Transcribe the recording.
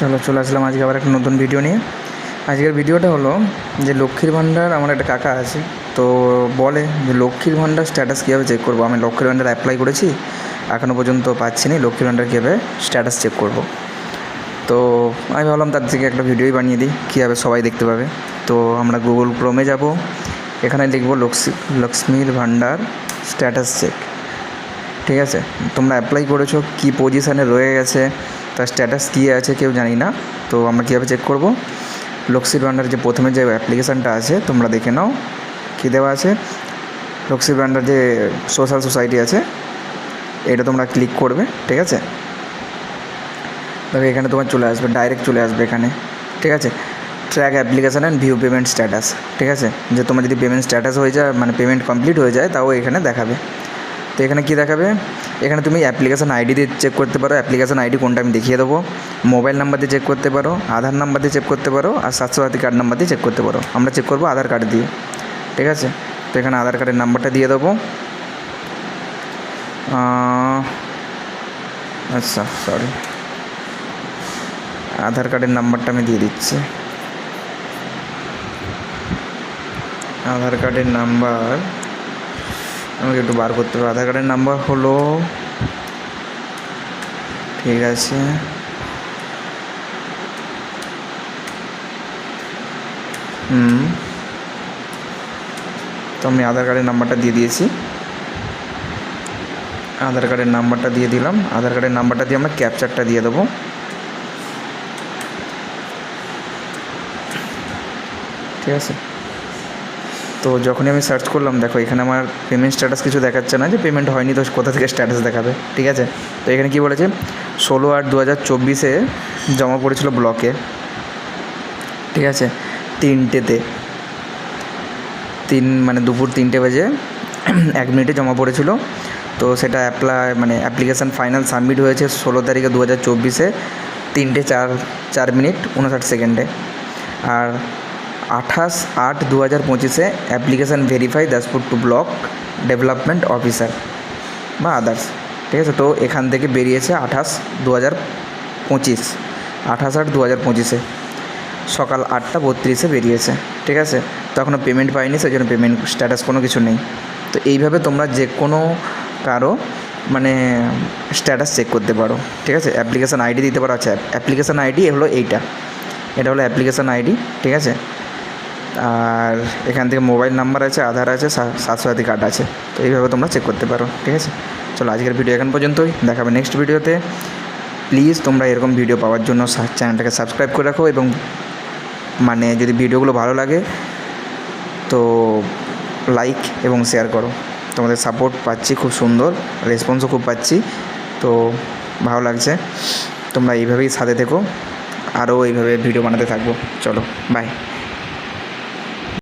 চলো চলে আসলাম। আজকে আবার একটা নতুন ভিডিও নিয়ে। আজকের ভিডিওটা হলো যে লক্ষ্মীর ভাণ্ডার আমার একটা কাকা আছে। তো বলে যে লক্ষ্মীর ভাণ্ডার স্ট্যাটাস কীভাবে চেক করব? আমি লক্ষ্মীর ভাণ্ডার অ্যাপ্লাই করেছি। এখনও পর্যন্ত পাচ্ছি না লক্ষ্মীর ভাণ্ডার কীভাবে স্ট্যাটাস চেক করব? তো আমি ভাবলাম তার থেকে একটা ভিডিওই বানিয়ে দিই। কীভাবে সবাই দেখতে পাবে? তো আমরা গুগল ক্রোমে যাব। এখানে লিখব লক্ষ্মী, লক্ষ্মীর ভাণ্ডার স্ট্যাটাস চেক ঠিক আছে? তোমরা অ্যাপ্লাই করেছ। কী পজিশানে রয়ে গেছে? তার স্ট্যাটাস কী আছে কেউ জানি না, তো আমরা কীভাবে চেক করব? লক্ষ্মীর ভাণ্ডার যে প্রথমে যে অ্যাপ্লিকেশানটা আছে, তোমরা দেখে নাও, কী দেওয়া আছে? লক্ষ্মীর ভাণ্ডার যে সোশ্যাল সোসাইটি আছে, এটা তোমরা ক্লিক করবে, ঠিক আছে? দেখো, এখানে তোমার চলে আসবে ডাইরেক্ট চলে আসবে এখানে, ঠিক আছে? Track application and view payment status ঠিক আছে? যে তোমার যদি পেমেন্ট স্ট্যাটাস হয়ে যায় মানে পেমেন্ট কমপ্লিট হয়ে যায়, তাও এখানে দেখাবে। তো এখানে কী দেখাবে? এখানে তুমি অ্যাপ্লিকেশান আইডি দিয়ে চেক করতে পারো। অ্যাপ্লিকেশান আইডি কোনটা আমি দেখিয়ে দেবো। মোবাইল নাম্বার দিয়ে চেক করতে পারো। আধার নাম্বার দিয়ে চেক করতে পারো। আর স্বাস্থ্যসাথী কার্ড নাম্বার দিয়ে চেক করতে পারো। আমরা চেক করব আধার কার্ড দিয়ে। ঠিক আছে? তো এখানে আধার কার্ডের নাম্বারটা দিয়ে দেবো। আচ্ছা সরি আধার কার্ডের নাম্বারটা আমি দিয়ে দিচ্ছি। আধার কার্ডের নাম্বার আমাকে একটু বার করতে হবে। আধার কার্ডের নাম্বার হলো ঠিক আছে। হুম। তো আমি আধার কার্ডের নাম্বারটা দিয়ে দিয়েছি। আধার কার্ডের নাম্বারটা দিয়ে দিলাম। আধার কার্ডের নাম্বারটা দিয়ে আমরা ক্যাপচারটা দিয়ে দেবো। ঠিক আছে। তো যখনই আমি সার্চ করলাম, দেখো এখানে আমার পেমেন্ট স্ট্যাটাস কিছু দেখাচ্ছে না যে পেমেন্ট হয়নি তো কোথা থেকে স্ট্যাটাস দেখাবে, ঠিক আছে? তো এখানে কি বলেছে? ষোলো আট দু হাজার চব্বিশে জমা পড়েছিল ব্লকে ঠিক আছে? তিনটেতে, তিন মানে দুপুর তিনটে বাজে এক মিনিটে জমা পড়েছিল। তো সেটা অ্যাপ্লাই মানে অ্যাপ্লিকেশান ফাইনাল সাবমিট হয়েছে ষোলো তারিখে দু হাজার চব্বিশে তিনটে চার চার মিনিট উনষাট সেকেন্ডে আর আঠাশ আট দু হাজার পঁচিশে application verify Daspur two block development officer বা আদার্স ঠিক আছে? তো এখান থেকে বেরিয়েছে আঠাশ দু হাজার পঁচিশ, আঠাশ আট দু হাজার পঁচিশে। সকাল আটটা বত্রিশে বেরিয়েছে, ঠিক আছে? তো এখনও পেমেন্ট পাইনি সেই জন্য পেমেন্ট স্ট্যাটাস কোনো কিছু নেই। তো এইভাবে তোমরা যে কোনো কারও মানে স্ট্যাটাস চেক করতে পারো, ঠিক আছে? অ্যাপ্লিকেশান আইডি দিতে পারো। আচ্ছা অ্যাপ্লিকেশান আইডি হলো এইটা। এটা হলো অ্যাপ্লিকেশান আইডি ঠিক আছে? আর এখান থেকে মোবাইল নাম্বার আছে, আধার আছে স্বাস্থ্যসাথী কার্ড আছে। তো এইভাবে তোমরা চেক করতে পারো, ঠিক আছে? চলো আজকের ভিডিও এখন পর্যন্তই। দেখাবে নেক্সট ভিডিওতে প্লিজ তোমরা এরকম ভিডিও পাওয়ার জন্য চ্যানেলটাকে সাবস্ক্রাইব করে রাখো এবং মানে যদি ভিডিওগুলো ভালো লাগে, তো লাইক এবং শেয়ার করো। তোমাদের সাপোর্ট পাচ্ছি খুব সুন্দর রেসপন্সও খুব পাচ্ছি। তো ভালো লাগছে। তোমরা এইভাবেই সাথে থেকো। আরও এইভাবে ভিডিও বানাতে থাকব। চলো বাই